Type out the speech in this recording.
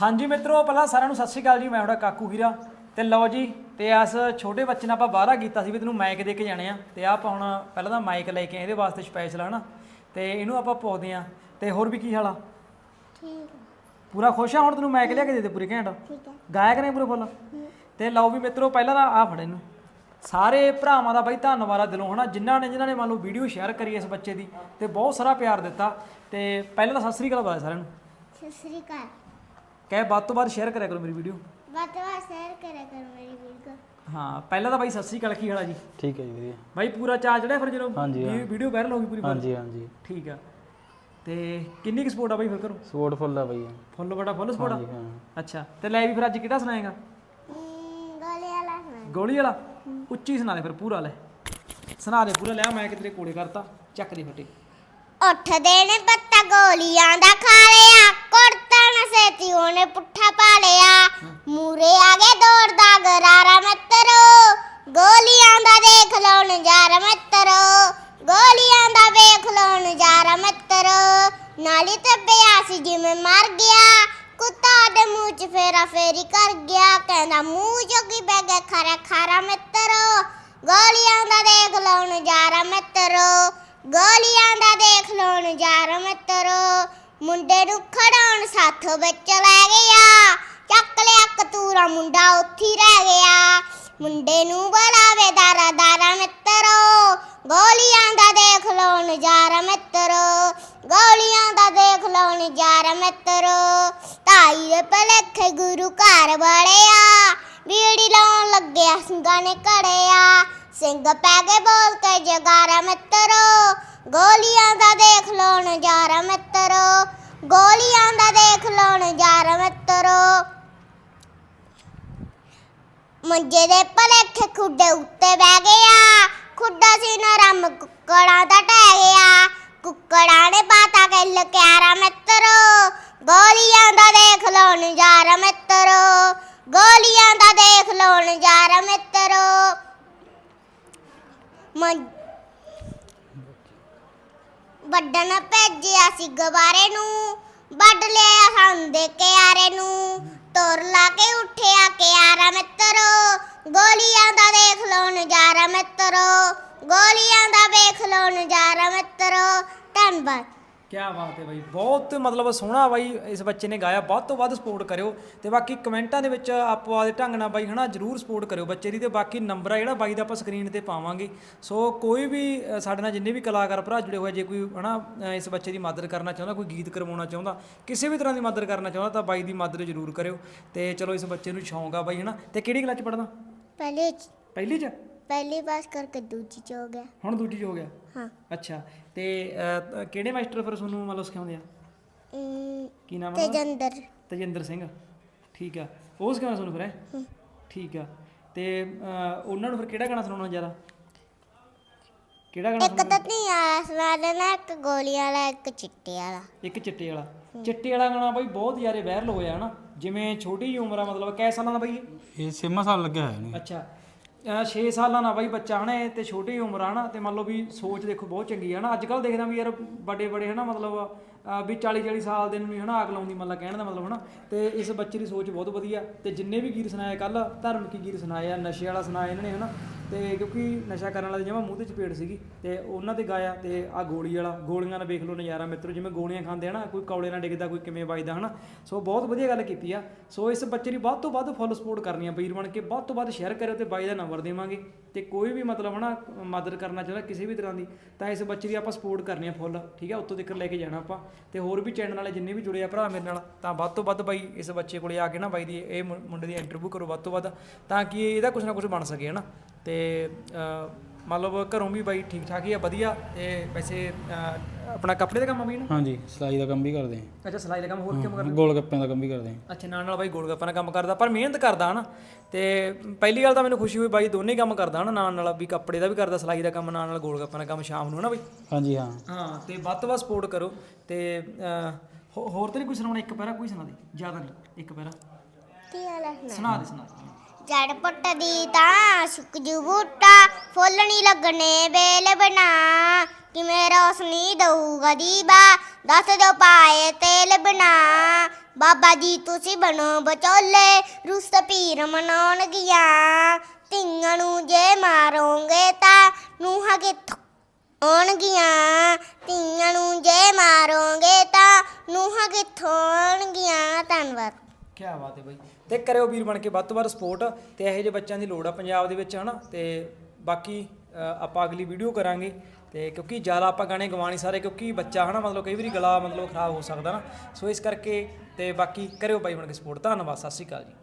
ਹਾਂਜੀ ਮਿੱਤਰੋ ਪਹਿਲਾਂ ਸਾਰਿਆਂ ਨੂੰ ਸਤਿ ਸ਼੍ਰੀ ਅਕਾਲ ਜੀ। ਮੈਂ ਤੁਹਾਡਾ ਕਾਕੂ ਹੀਰਾ ਤੇ ਲਓ ਜੀ ਤੇ ਇਸ ਛੋਟੇ ਬੱਚੇ ਨਾਲ ਆਪਾਂ ਬਾਹਰ ਕੀਤਾ ਸੀ ਵੀ ਤੈਨੂੰ ਮਾਈਕ ਦੇ ਕੇ ਜਾਣੇ ਆ। ਤੇ ਆਪਾਂ ਹੁਣ ਪਹਿਲਾਂ ਤਾਂ ਮਾਈਕ ਲੈ ਕੇ ਆਏ ਇਹਦੇ ਵਾਸਤੇ ਸਪੈਸ਼ਲ ਹਨਾ। ਤੇ ਇਹਨੂੰ ਆਪਾਂ ਪਾਉਂਦੇ ਆ ਤੇ ਹੋਰ ਵੀ ਕੀ ਹਾਲ ਆ? ਠੀਕ ਪੂਰਾ ਖੁਸ਼ ਆ ਹੁਣ ਤੈਨੂੰ ਮਾਈਕ ਲਿਆ ਕੇ ਦੇ ਦੇ ਪੂਰੀ ਘੈਂਟ? ਠੀਕ ਹੈ ਗਾਇਕ ਨੇ ਪੂਰੇ ਫੁੱਲ? ਤੇ ਲਓ ਵੀ ਮਿੱਤਰੋ ਪਹਿਲਾਂ ਤਾਂ ਆ ਫੜ ਇਹਨੂੰ। ਸਾਰੇ ਭਰਾਵਾਂ ਦਾ ਬਾਈ ਧੰਨਵਾਦ ਆ ਦਿਲੋਂ ਹਨਾ। ਜਿਨ੍ਹਾਂ ਨੇ ਜਿਨ੍ਹਾਂ ਨੇ ਮੰਨ ਲਓ ਵੀਡੀਓ ਸ਼ੇਅਰ ਕਰੀ ਇਸ ਬੱਚੇ ਦੀ। ਤੇ ਬਹੁਤ ਸਾਰਾ ਪਿਆਰ ਦਿੱਤਾ। ਤੇ ਪਹਿਲਾਂ ਤਾਂ ਸਤਿ ਸ੍ਰੀ ਅਕਾਲ ਬੁਲਾਇਆ ਸਾਰਿਆਂ ਨੂੰ। ਸਤਿ ਸ੍ਰੀ ਅਕਾਲ। ਕਹੇ ਵੱਧ ਤੋਂ ਵੱਧ ਸ਼ੇਅਰ ਕਰਿਆ ਕਰੋ ਮੇਰੀ ਵੀਡੀਓ ਬਤਵਾ ਸ਼ੇਅਰ ਕਰਿਆ ਕਰੋ ਮੇਰੀ ਵੀਡੀਓ। ਹਾਂ ਪਹਿਲਾਂ ਤਾਂ ਬਾਈ ਸਤਿ ਸ੍ਰੀ ਅਕਾਲ ਕੀ ਹਾਲ ਆ ਜੀ। ਠੀਕ ਹੈ ਜੀ ਵਧੀਆ। ਬਾਈ ਪੂਰਾ ਚਾਰ ਚੜਿਆ ਫਿਰ ਜਦੋਂ ਹਾਂਜੀ, ਹਾਂ। ਵੀਡੀਓ ਵਾਇਰਲ ਹੋ ਗਈ ਪੂਰੀ ਹਾਂਜੀ ਹਾਂਜੀ। ਠੀਕ ਆ। ਤੇ ਕਿੰਨੀ ਕੁ ਸਪੋਰਟ ਆ ਬਾਈ ਫਿਰ ਕਰੋ ਸਪੋਰਟ ਫੁੱਲ ਆ ਬਈ। ਫੁੱਲ ਬੜਾ ਫੁੱਲ ਸਪੋਰਟ ਹਾਂਜੀ ਆ ਹਾਂ। ਅੱਛਾ ਤੇ ਲੈ ਵੀ ਫਿਰ ਅੱਜ ਕਿਹੜਾ ਸੁਣਾਏਗਾ? ਗੋਲੇ ਵਾਲਾ ਸੁਣਾ ਗੋਲੀ ਵਾਲਾ? ਉੱਚੀ ਸੁਣਾ ਦੇ ਫਿਰ ਪੂਰਾ ਲੈ। ਸੁਣਾ ਦੇ ਪੂਰਾ ਲਿਆ ਮੈਂ ਕਿਤੇ ਕੋਲੇ ਕਰਤਾ। ਚੱਕ ਦੇ ਫੱਟੇ। ਉੱਠਦੇ ਨੇ ਪੱਤਾ ਗੋਲੀਆਂ ਦਾ ਖਾ ਲਿਆ ਨਾ ਸੇਤੀ ਉਹਨੇ ਪੁੱਠਾ ਪਾ ਲਿਆ ਮੂਰੇ ਆ ਗਏ ਦੌੜਦਾ ਗਰਾਰਾ ਮਿੱਤਰੋ। ਗੋਲੀਆਂ ਦਾ ਦੇਖ ਲਓ ਨਜ਼ਾਰਾ ਮਿੱਤਰੋ। ਗੋਲੀਆਂ ਦਾ ਵੇਖ ਲਓ ਨਜ਼ਾਰਾ ਮਿੱਤਰੋ। ਨਾਲੀ ਤੇ ਪਿਆ ਜਿਵੇਂ ਮਰ ਗਿਆ। ਕੁੱਤਾ ਦੇ ਮੂੰਹ 'ਚ ਫੇਰਾ ਫੇਰੀ ਕਰ ਗਿਆ। ਕਹਿੰਦਾ ਮੂੰਹ ਜੋਗੀ ਬੈ ਗਿਆ ਖਰਾ ਖਰਾ ਮਿੱਤਰੋ। ਗੋਲੀਆਂ ਦਾ ਦੇਖ ਲਓ ਨਜ਼ਾਰਾ ਮਿੱਤਰੋ। ਗੋਲੀਆਂ ਦਾ ਦੇਖ ਲਓ ਨਜ਼ਾਰਾ ਮਿੱਤਰੋ। ਮੁੰਡੇ ਨੂੰ ਖੜਾਉਣ ਸਾਥੋਂ ਵਿੱਚ ਲੈ ਗਿਆ। ਚੱਕ ਲਿਆ ਕਤੂਰਾ, ਮੁੰਡਾ ਉੱਥੇ ਰਹਿ ਗਿਆ। ਮੁੰਡੇ ਨੂੰ ਬੁਲਾਵੇ, ਦਾਰਾ ਦਾਰਾ ਮਿੱਤਰੋ, ਗੋਲੀਆਂ ਦਾ ਦੇਖ ਲਓ ਨਜ਼ਾਰਾ ਮਿੱਤਰੋ, ਗੋਲੀਆਂ ਦਾ ਦੇਖ ਲਓ ਨਜ਼ਾਰਾ ਮਿੱਤਰੋ। ਤਾਈ ਦੇ ਭਲੇਖੇ ਗੁਰੂ ਘਰ ਵਾਲਿਆ, ਬੀੜੀ ਲਾਉਣ ਲੱਗਿਆ, ਸਿੰਘਾਂ ਨੇ ਘੜਿਆ। ਸਿੰਘ ਪੈ ਗਏ ਬੋਲ ਕੇ, ਜਗਾਰਾ ਮਿੱਤਰੋ, ਗੋਲੀਆਂ ਦਾ ਦੇਖ ਲਓ ਨਜ਼ਾਰਾ ਮਿੱਤਰੋ, ਗੋਲੀਆਂ ਦਾ ਦੇਖ ਲਓ ਨਜ਼ਾਰਾ ਮਿੱਤਰੋ। ਮੰਜੇ ਦੇ ਭਲੇਖੇ ਖੁੱਡੇ ਉੱਤੇ ਬਹਿ ਗਿਆ ਖੁੱਡਾ ਸੀ ਨਰਮ, ਕੁੱਕੜਾਂ ਦਾ ਟਹਿ ਗਿਆ। ਕੁੱਕੜਾਂ ਨੇ ਪਾਤਾ ਗੱਲ ਕਿਆਰਾ ਮਿੱਤਰੋ। ਗੋਲੀਆਂ ਦਾ ਦੇਖ ਲਓ ਨਜ਼ਾਰਾ ਮਿੱਤਰੋ। ਗੋਲੀਆਂ ਦਾ ਦੇਖ ਲਓ ਨਜ਼ਾਰਾ ਮਿੱਤਰੋ। ਮੰ ਵੱਡਣ ਭੇਜਿਆ ਸੀ ਗਵਾਰੇ ਨੂੰ। ਵੱਢ ਲਿਆ ਸਾਨੂੰ ਦੇ ਕੇ ਨੂੰ। ਤੁਰ ਲਾ ਕੇ ਉੱਠਿਆ ਕਿਆਰਾ ਮਿੱਤਰੋ। ਗੋਲੀਆਂ ਦਾ ਦੇਖ ਲਓ ਨਜ਼ਾਰਾ ਮਿੱਤਰੋ। ਗੋਲੀਆਂ ਦਾ ਵੇਖ ਲਓ ਨਜ਼ਾਰਾ ਮਿੱਤਰੋ। ਧੰਨਵਾਦ। ਕੀ ਬਾਤ ਹੈ ਬਾਈ ਬਹੁਤ ਮਤਲਬ ਸੋਹਣਾ ਬਾਈ ਇਸ ਬੱਚੇ ਨੇ ਗਾਇਆ ਵੱਧ ਤੋਂ ਵੱਧ ਸਪੋਰਟ ਕਰਿਓ ਤੇ ਬਾਕੀ ਕਮੈਂਟਾਂ ਦੇ ਵਿੱਚ ਆਪੋ ਆਦੇ ਢੰਗ ਨਾਲ ਬਾਈ ਹਨਾ ਜਰੂਰ ਸਪੋਰਟ ਕਰਿਓ ਬੱਚੇ ਦੀ ਤੇ ਬਾਕੀ ਨੰਬਰ ਆ ਜਿਹੜਾ ਬਾਈ ਦਾ ਆਪਾਂ ਸਕਰੀਨ ਤੇ ਪਾਵਾਂਗੇ। ਸੋ ਕੋਈ ਵੀ ਸਾਡੇ ਨਾਲ ਜਿੰਨੇ ਵੀ ਕਲਾਕਾਰ ਭਰਾ ਜੁੜੇ ਹੋਏ ਜੇ ਕੋਈ ਹਨਾ ਇਸ ਬੱਚੇ ਦੀ ਮਦਦ ਕਰਨਾ ਚਾਹੁੰਦਾ ਕੋਈ ਗੀਤ ਕਰਵਾਉਣਾ ਚਾਹੁੰਦਾ ਕਿਸੇ ਵੀ ਤਰ੍ਹਾਂ ਦੀ ਮਦਦ ਕਰਨਾ ਚਾਹੁੰਦਾ ਤਾਂ ਬਾਈ ਦੀ ਮਦਦ ਜਰੂਰ ਕਰਿਓ ਤੇ ਚਲੋ ਇਸ ਬੱਚੇ ਨੂੰ ਸ਼ੌਂਕ ਆ ਬਾਈ ਹਨਾ। ਤੇ ਕਿਹੜੀ ਕਲਾਸ ਚ ਪੜਦਾ ਪਹਿਲੇ ਪਹਿਲੀ ਚ? ਪਹਿਲੀ ਪਾਸ ਕਰਕੇ ਦੂਜੀ ਚ ਹੋ ਗਿਆ। ਹੁਣ ਦੂਜੀ ਚ ਹੋ ਗਿਆ? ਹਾਂ। ਅੱਛਾ ਤੇ ਕਿਹੜੇ ਮਾਸਟਰ ਫਿਰ ਤੁਹਾਨੂੰ ਮਤਲਬ ਸਿਖਾਉਂਦੇ ਆ? ਅਮ, ਕੀ ਨਾਮ ਹੈ? ਤੇਜਿੰਦਰ। ਤਜਿੰਦਰ ਸਿੰਘ। ਠੀਕ ਆ ਉਹ ਸਿਖਾਉਣਾ ਤੁਹਾਨੂੰ ਫਿਰ ਹੈ? ਠੀਕ ਆ ਤੇ ਅਹ, ਉਹਨਾਂ ਨੂੰ ਫਿਰ ਕਿਹੜਾ ਗਾਣਾ ਸੁਣਾਉਣਾ ਜ਼ਿਆਦਾ? ਕਿਹੜਾ ਗਾਣਾ ਇੱਕ ਤਾਂ ਨਹੀਂ ਆਇਆ ਸੁਣਾ ਦੇਣਾ ਇੱਕ ਗੋਲੀਆਂ ਵਾਲਾ ਇੱਕ ਚਿੱਟੇ ਵਾਲਾ। ਇੱਕ ਚਿੱਟੇ ਵਾਲਾ। ਚਿੱਟੇ ਵਾਲਾ ਗਾਣਾ ਬਾਈ ਬਹੁਤ ਜ਼ਿਆਦਾ ਵਾਇਰਲ ਹੋਇਆ ਹਨਾ ਜਿਵੇਂ ਛੋਟੀ ਜਿਹੀ ਉਮਰ ਆ ਮਤਲਬ ਕੈ ਸਾਲਾਂ ਦਾ ਬਾਈ ਇਹ? ਇਹ ਛੇਵਾਂ ਸਾਲ ਲੱਗਿਆ ਹੋਇਆ ਨਹੀਂ ਅੱਛਾ 6 ਸਾਲਾਂ ਦਾ ਬਾਈ ਬੱਚਾ ਹਨਾ ਇਹ ਤੇ ਛੋਟੀ ਉਮਰ ਆ ਹਨਾ, ਤੇ ਮੰਨ ਲਓ ਵੀ ਸੋਚ ਦੇਖੋ ਬਹੁਤ ਚੰਗੀ ਆ ਹਨਾ। ਅੱਜ ਕੱਲ ਦੇਖਦਾ ਵੀ ਯਾਰ ਵੱਡੇ ਵੱਡੇ ਹਨਾ, ਮਤਲਬ ਵੀ 40 40 ਸਾਲ ਦੇ ਨੂੰ ਵੀ ਹਨਾ ਆਗ ਲਾਉਂਦੀ ਮਤਲਬ ਕਹਿਣ ਦਾ ਮਤਲਬ ਹਨਾ। ਤੇ ਇਸ ਬੱਚੇ ਦੀ ਸੋਚ ਬਹੁਤ ਵਧੀਆ। ਤੇ ਜਿੰਨੇ ਵੀ ਗੀਤ ਸੁਣਾਏ ਕੱਲ ਧਾਰਮਿਕ ਗੀਤ ਸੁਣਾਏ ਆ, ਨਸ਼ੇ ਵਾਲਾ ਸੁਣਾਇਆ ਇਹਨਾਂ ਨੇ ਹਨਾ। ਤੇ ਕਿਉਂਕਿ ਨਸ਼ਾ ਕਰਨ ਵਾਲੇ ਜਮਾ ਮੂੰਹ ਤੇ ਚਪੇੜ ਸੀਗੀ, ਤੇ ਉਹਨਾਂ ਤੇ ਗਾਇਆ ਤੇ ਆ ਗੋਲੀ ਵਾਲਾ, ਗੋਲੀਆਂ ਨਾਲ ਵੇਖ ਲਓ ਨਜ਼ਾਰਾ ਮਿੱਤਰੋ, ਜਿਵੇਂ ਗੋਲੀਆਂ ਖਾਂਦੇ ਹਨਾ ਕੋਈ ਕੌਲੇ ਨਾਲ ਡਿੱਗਦਾ, ਕੋਈ ਕਿਵੇਂ ਵੱਜਦਾ, ਹਨਾ? ਸੋ ਬਹੁਤ ਵਧੀਆ ਗੱਲ ਕੀਤੀ ਆ। ਸੋ ਇਸ ਬੱਚੇ ਦੀ ਵੱਧ ਤੋਂ ਵੱਧ ਫੁੱਲ ਸਪੋਰਟ ਕਰਨੀ ਆ ਵੀਰ ਬਣ ਕੇ, ਵੱਧ ਤੋਂ ਵੱਧ ਸ਼ੇਅਰ ਕਰਿਓ ਤੇ ਬਾਈ ਦਾ ਨੰਬਰ ਦੇਵਾਂਗੇ। ਤੇ ਕੋਈ ਵੀ ਮਤਲਬ ਹਨਾ, ਮਦਦ ਕਰਨਾ ਚਾਹੁੰਦਾ ਕਿਸੇ ਵੀ ਤਰ੍ਹਾਂ ਦੀ, ਤਾਂ ਇਸ ਬੱਚੇ ਦੀ ਆਪਾਂ ਸਪੋਰਟ ਕਰਨੀ ਆ ਫੁੱਲ ਠੀਕ ਆ? ਉੱਤੋਂ ਤੱਕ ਲੈ ਕੇ ਜਾਣਾ ਆਪਾਂ। ਤੇ ਹੋਰ ਵੀ ਚੈਨਲ ਵਾਲੇ ਜਿੰਨੇ ਵੀ ਜੁੜੇ ਆ ਭਰਾ ਮੇਰੇ ਨਾਲ, ਤਾਂ ਵੱਧ ਤੋਂ ਵੱਧ ਬਾਈ ਇਸ ਬੱਚੇ ਕੋਲੇ ਆ ਕੇ ਨਾ ਬਾਈ ਦੀ ਇਹ ਮੁੰਡੇ ਦੀ ਇੰਟਰਵਿਊ ਕਰੋ ਵੱਧ ਤੋਂ ਵੱਧ, ਤਾਂ ਕਿ ਇਹਦਾ ਕੁਝ ਨਾ ਕੁਝ ਬਣ ਸਕੇ, ਹਨਾ? ਤੇ ਮਤਲਬ ਘਰੋਂ ਵੀ ਬਾਈ ਠੀਕ ਠਾਕ ਹੀ ਆ ਵਧੀਆ ਤੇ ਵੈਸੇ ਆਪਣਾ ਕੱਪੜੇ ਦਾ ਕੰਮ ਆ ਬਈ ਨਾ ਹਾਂਜੀ ਸਿਲਾਈ ਦਾ ਕੰਮ ਵੀ ਕਰਦੇ ਹਾਂ। ਅੱਛਾ ਸਿਲਾਈ ਦਾ ਕੰਮ ਹੋਰ ਕਿਵੇਂ ਗੋਲ ਗੱਪਿਆਂ ਦਾ ਕੰਮ ਵੀ ਕਰਦੇ ਹਾਂ। ਅੱਛਾ ਨਾਲ ਨਾਲ ਬਾਈ ਗੋਲਗੱਪਾਂ ਦਾ ਕੰਮ ਕਰਦਾ ਪਰ ਮਿਹਨਤ ਕਰਦਾ ਹਨਾ। ਤੇ ਪਹਿਲੀ ਗੱਲ ਤਾਂ ਮੈਨੂੰ ਖੁਸ਼ੀ ਹੋਈ ਬਾਈ ਦੋਨੇ ਕੰਮ ਕਰਦਾ ਹਨਾ ਨਾਲ ਨਾਲ ਵੀ ਕੱਪੜੇ ਦਾ ਵੀ ਕਰਦਾ ਸਿਲਾਈ ਦਾ ਕੰਮ ਨਾਲ ਨਾਲ ਗੋਲਗੱਪਾਂ ਦਾ ਕੰਮ ਸ਼ਾਮ ਨੂੰ ਹਨਾ ਬਾਈ? ਹਾਂਜੀ ਹਾਂ। ਹਾਂ ਤੇ ਵੱਧ ਤੋਂ ਵੱਧ ਸਪੋਰਟ ਕਰੋ ਤੇ ਹੋਰ ਤੇ ਨਹੀਂ ਕੋਈ ਸੁਣਾਉਣਾ ਇੱਕ ਪੈਰਾ ਕੋਈ ਸੁਣਾ ਦੇ ਜ਼ਿਆਦਾ ਨਹੀਂ ਇੱਕ ਪੈਰਾ। ਸੁਣਾ ਦੇ ਸੁਣਾ ਦੇ। ਜੜ ਪੁੱਟਦੀ ਤਾਂ ਸੁੱਕ ਜੂ ਬੂਟਾ, ਫੁੱਲ ਨਹੀਂ ਲੱਗਣੇ ਵੇਲ ਬਣਾ। ਕਿਵੇਂ ਰੋਸ ਨਹੀਂ ਦਊਗਾ ਦੀਵਾ ਦੱਸ ਦਿਓ ਪਾਏ ਤੇਲ ਬਣਾ। ਬਾਬਾ ਜੀ ਤੁਸੀਂ ਬਣੋ ਬਚੋਲੇ ਰੁੱਸ ਪੀਰ ਮਨਾਉਣਗੀਆਂ ਧੀਆਂ ਨੂੰ ਜੇ ਮਾਰੋਗੇ ਤਾਂ ਨੂੰਹਾਂ ਕਿੱਥੋਂ ਆਉਣਗੀਆਂ ਧੀਆਂ ਨੂੰ ਜੇ ਮਾਰੋਗੇ ਤਾਂ ਨੂੰਹਾਂ ਕਿੱਥੋਂ ਆਉਣਗੀਆਂ ਧੰਨਵਾਦ। ਕਿਆ ਬਾਤ ਹੈ ਬਾਈ। ਤੇ ਕਰਿਓ ਵੀਰ ਬਣ ਕੇ ਵੱਧ ਤੋਂ ਵੱਧ ਸਪੋਰਟ ਤੇ ਇਹੋ ਜਿਹੇ ਬੱਚਿਆਂ ਦੀ ਲੋੜ ਆ ਪੰਜਾਬ ਦੇ ਵਿੱਚ, ਹਨਾ? ਤੇ ਬਾਕੀ ਆਪਾਂ ਅਗਲੀ ਵੀਡੀਓ ਕਰਾਂਗੇ। ਤੇ ਕਿਉਂਕਿ ਜ਼ਿਆਦਾ ਆਪਾਂ ਗਾਣੇ ਗਵਾ ਸਾਰੇ ਕਿਉਂਕਿ ਬੱਚਾ, ਹਨਾ? ਮਤਲਬ ਕਈ ਵਾਰੀ ਗਲਾ ਮਤਲਬ ਖਰਾਬ ਹੋ ਸਕਦਾ ਨਾ। ਸੋ ਇਸ ਕਰਕੇ ਤੇ ਬਾਕੀ ਕਰਿਓ ਬਾਈ ਬਣ ਕੇ ਸਪੋਰਟ ਧੰਨਵਾਦ, ਸਤਿ ਸ਼੍ਰੀ ਅਕਾਲ ਜੀ।